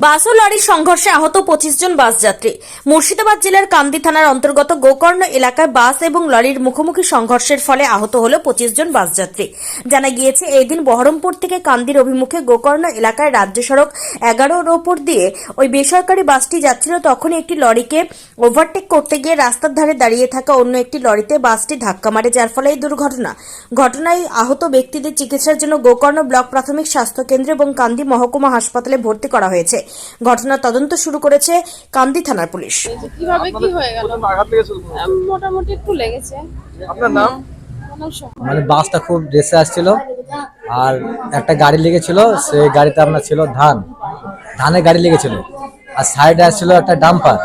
বাস ও লরির সংঘর্ষে আহত পঁচিশ জন বাস যাত্রী। মুর্শিদাবাদ জেলার কান্দি থানার অন্তর্গত গোকর্ণ এলাকায় বাস এবং লরির মুখোমুখি সংঘর্ষের ফলে আহত হল পঁচিশ জন বাস যাত্রী। জানা গিয়েছে এই দিন বহরমপুর থেকে কান্দির অভিমুখে গোকর্ণ এলাকায় রাজ্য সড়ক এগারোর ওপর দিয়ে ওই বেসরকারি বাসটি যাচ্ছিল। তখনই একটি লরিকে ওভারটেক করতে গিয়ে রাস্তার ধারে দাঁড়িয়ে থাকা অন্য একটি লরিতে বাসটি ধাক্কা মারে, যার ফলে এই দুর্ঘটনা। ঘটনায় আহত ব্যক্তিদের চিকিৎসার জন্য গোকর্ণ ব্লক প্রাথমিক স্বাস্থ্য কেন্দ্র এবং কান্দি মহকুমা হাসপাতালে ভর্তি করা হয়েছে। ঘটনার তদন্ত শুরু করেছে কান্দি থানার পুলিশ। কীভাবে কি হয়ে গেল? আঘাত লেগেছিল মোটামুটি একটু লেগেছে। আপনার নাম? মানে বাসটা খুব রেসে আসছিল আর একটা গাড়ি লেগেছিল সেই গাড়িতে আপনার ছিল ধান। ধানের গাড়ি লেগেছিল আর সাইডে আসছিল একটা ডাম্পার।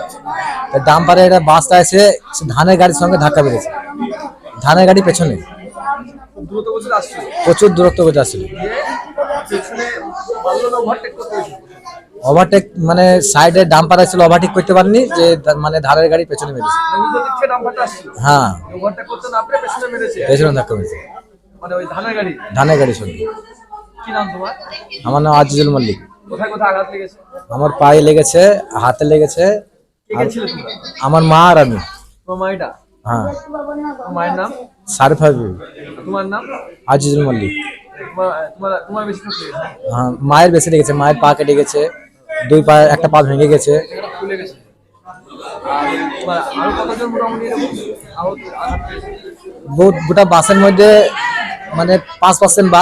ডাম্পারে একটা বাসটা এসে ধানের গাড়ির সঙ্গে ধাক্কা মেরেছে। ধানের গাড়ি পেছনে। দ্রুত গতিতে আসছিল। প্রচুর দূরত্ব করে আসছিল। ওভারটেক মানে সাইডে ডাম্পার আসছিল ওভারটেক করতে পারেনি যে মানে ধারের গাড়ি পেছনে মেরেছে। মানে হ্যাঁ। ওভারটেক করতে না পেরে পেছনে ধাক্কা মেরেছে। মানে ধানের গাড়ি? সঙ্গে। আমার নাম আজিজুল মল্লিক। আমার পায়ে লেগেছে হাতে লেগেছে আমার মা আর আমি। হ্যাঁ। মায়ের নাম? সারিফা তোমার নাম? আজিজুল মল্লিক। তোমার তোমার তোমার বেশি হ্যাঁ মায়ের বেশি লেগেছে মায়ের পা কেটে গেছে। দুই পা একটা পা ভেঙে গেছে। গোটা বাসের মধ্যে মানে পাঁচ পার্সেন্ট বাদ।